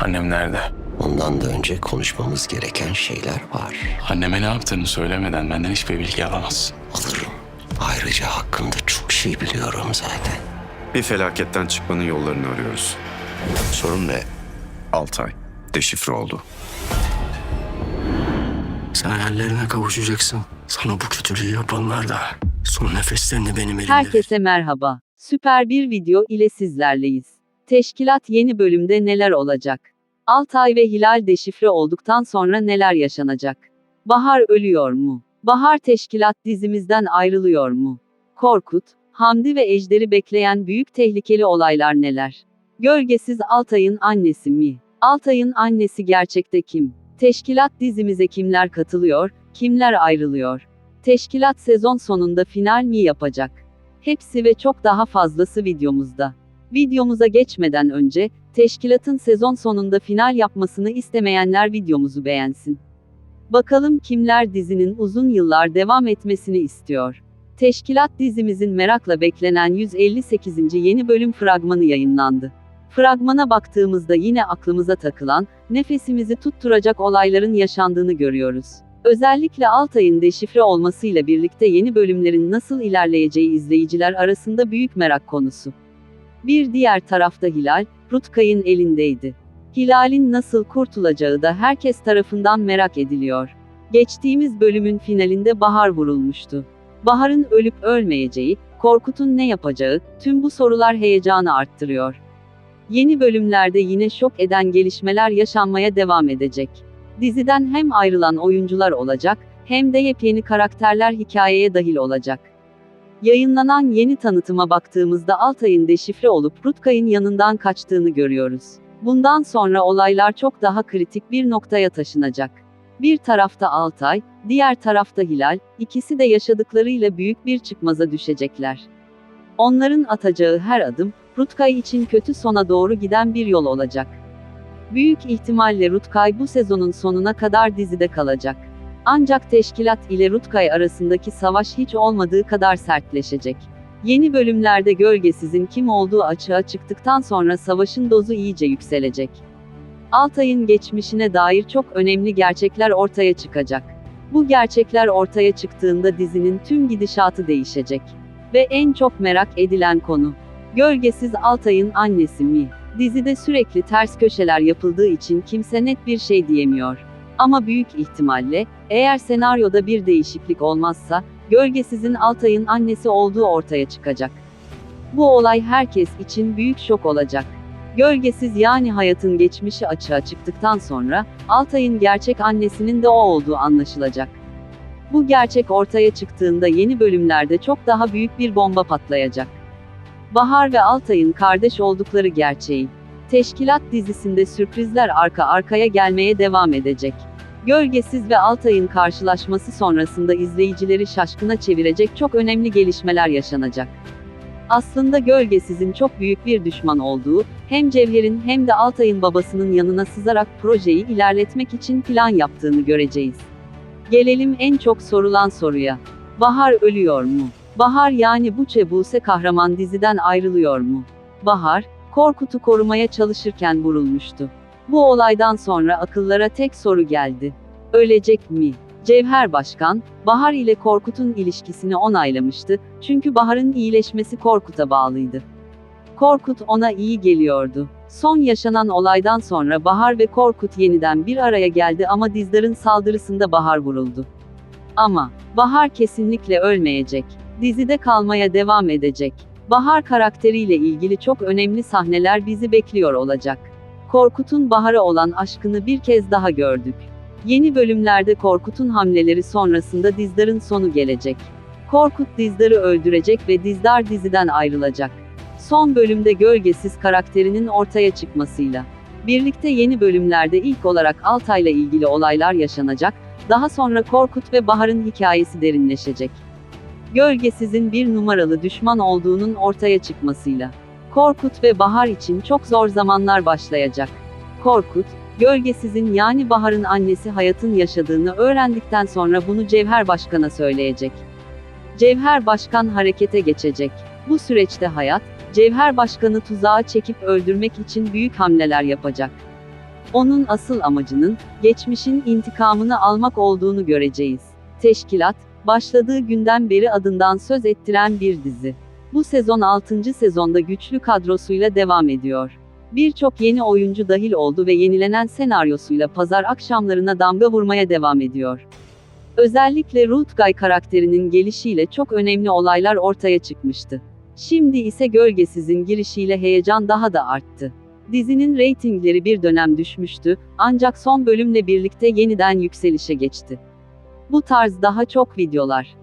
Annem nerede? Ondan da önce konuşmamız gereken şeyler var. Anneme ne yaptığını söylemeden benden hiçbir bilgi alamazsın. Alırım. Ayrıca hakkında çok şey biliyorum zaten. Bir felaketten çıkmanın yollarını arıyoruz. Sorun ne? Altay deşifre oldu. Sen hayallerine kavuşacaksın. Sana bu kötülüğü yapanlar da son nefeslerini benim elimde. Herkese merhaba. Süper bir video ile sizlerleyiz. Teşkilat yeni bölümde neler olacak? Altay ve Hilal deşifre olduktan sonra neler yaşanacak? Bahar ölüyor mu? Bahar Teşkilat dizimizden ayrılıyor mu? Korkut, Hamdi ve Ejder'i bekleyen büyük tehlikeli olaylar neler? Gölgesiz Altay'ın annesi mi? Altay'ın annesi gerçekte kim? Teşkilat dizimize kimler katılıyor, kimler ayrılıyor? Teşkilat sezon sonunda final mi yapacak? Hepsi ve çok daha fazlası videomuzda. Videomuza geçmeden önce, teşkilatın sezon sonunda final yapmasını istemeyenler videomuzu beğensin. Bakalım kimler dizinin uzun yıllar devam etmesini istiyor. Teşkilat dizimizin merakla beklenen 158. yeni bölüm fragmanı yayınlandı. Fragmana baktığımızda yine aklımıza takılan, nefesimizi tutturacak olayların yaşandığını görüyoruz. Özellikle Altay'ın deşifre olmasıyla birlikte yeni bölümlerin nasıl ilerleyeceği izleyiciler arasında büyük merak konusu. Bir diğer tarafta Hilal, Rutkay'ın elindeydi. Hilal'in nasıl kurtulacağı da herkes tarafından merak ediliyor. Geçtiğimiz bölümün finalinde Bahar vurulmuştu. Bahar'ın ölüp ölmeyeceği, Korkut'un ne yapacağı, tüm bu sorular heyecanı arttırıyor. Yeni bölümlerde yine şok eden gelişmeler yaşanmaya devam edecek. Diziden hem ayrılan oyuncular olacak, hem de yepyeni karakterler hikayeye dahil olacak. Yayınlanan yeni tanıtıma baktığımızda Altay'ın deşifre olup Rutkay'ın yanından kaçtığını görüyoruz. Bundan sonra olaylar çok daha kritik bir noktaya taşınacak. Bir tarafta Altay, diğer tarafta Hilal, ikisi de yaşadıklarıyla büyük bir çıkmaza düşecekler. Onların atacağı her adım, Rutkay için kötü sona doğru giden bir yol olacak. Büyük ihtimalle Rutkay bu sezonun sonuna kadar dizide kalacak. Ancak teşkilat ile Rutkay arasındaki savaş hiç olmadığı kadar sertleşecek. Yeni bölümlerde Gölgesiz'in kim olduğu açığa çıktıktan sonra savaşın dozu iyice yükselecek. Altay'ın geçmişine dair çok önemli gerçekler ortaya çıkacak. Bu gerçekler ortaya çıktığında dizinin tüm gidişatı değişecek. Ve en çok merak edilen konu. Gölgesiz Altay'ın annesi mi? Dizide sürekli ters köşeler yapıldığı için kimse net bir şey diyemiyor. Ama büyük ihtimalle, eğer senaryoda bir değişiklik olmazsa, Gölgesiz'in Altay'ın annesi olduğu ortaya çıkacak. Bu olay herkes için büyük şok olacak. Gölgesiz yani hayatın geçmişi açığa çıktıktan sonra, Altay'ın gerçek annesinin de o olduğu anlaşılacak. Bu gerçek ortaya çıktığında yeni bölümlerde çok daha büyük bir bomba patlayacak. Bahar ve Altay'ın kardeş oldukları gerçeği. Teşkilat dizisinde sürprizler arka arkaya gelmeye devam edecek. Gölgesiz ve Altay'ın karşılaşması sonrasında izleyicileri şaşkına çevirecek çok önemli gelişmeler yaşanacak. Aslında Gölgesiz'in çok büyük bir düşman olduğu, hem Cevher'in hem de Altay'ın babasının yanına sızarak projeyi ilerletmek için plan yaptığını göreceğiz. Gelelim en çok sorulan soruya. Bahar ölüyor mu? Bahar yani Buçe Buse kahraman diziden ayrılıyor mu? Bahar, Korkut'u korumaya çalışırken vurulmuştu. Bu olaydan sonra akıllara tek soru geldi. Ölecek mi? Cevher Başkan, Bahar ile Korkut'un ilişkisini onaylamıştı, çünkü Bahar'ın iyileşmesi Korkut'a bağlıydı. Korkut ona iyi geliyordu. Son yaşanan olaydan sonra Bahar ve Korkut yeniden bir araya geldi ama Dizdar'ın saldırısında Bahar vuruldu. Ama, Bahar kesinlikle ölmeyecek. Dizide kalmaya devam edecek. Bahar karakteriyle ilgili çok önemli sahneler bizi bekliyor olacak. Korkut'un Bahar'a olan aşkını bir kez daha gördük. Yeni bölümlerde Korkut'un hamleleri sonrasında Dizdar'ın sonu gelecek. Korkut Dizdar'ı öldürecek ve Dizdar diziden ayrılacak. Son bölümde Gölgesiz karakterinin ortaya çıkmasıyla. Birlikte yeni bölümlerde ilk olarak Altay'la ilgili olaylar yaşanacak, daha sonra Korkut ve Bahar'ın hikayesi derinleşecek. Gölgesiz'in bir numaralı düşman olduğunun ortaya çıkmasıyla. Korkut ve Bahar için çok zor zamanlar başlayacak. Korkut, Gölgesiz'in yani Bahar'ın annesi Hayat'ın yaşadığını öğrendikten sonra bunu Cevher Başkan'a söyleyecek. Cevher Başkan harekete geçecek. Bu süreçte Hayat, Cevher Başkan'ı tuzağa çekip öldürmek için büyük hamleler yapacak. Onun asıl amacının, geçmişin intikamını almak olduğunu göreceğiz. Teşkilat, başladığı günden beri adından söz ettiren bir dizi. Bu sezon 6. sezonda güçlü kadrosuyla devam ediyor. Birçok yeni oyuncu dahil oldu ve yenilenen senaryosuyla pazar akşamlarına damga vurmaya devam ediyor. Özellikle Ruth karakterinin gelişiyle çok önemli olaylar ortaya çıkmıştı. Şimdi ise Gölgesiz'in girişiyle heyecan daha da arttı. Dizinin reytingleri bir dönem düşmüştü, ancak son bölümle birlikte yeniden yükselişe geçti. Bu tarz daha çok videolar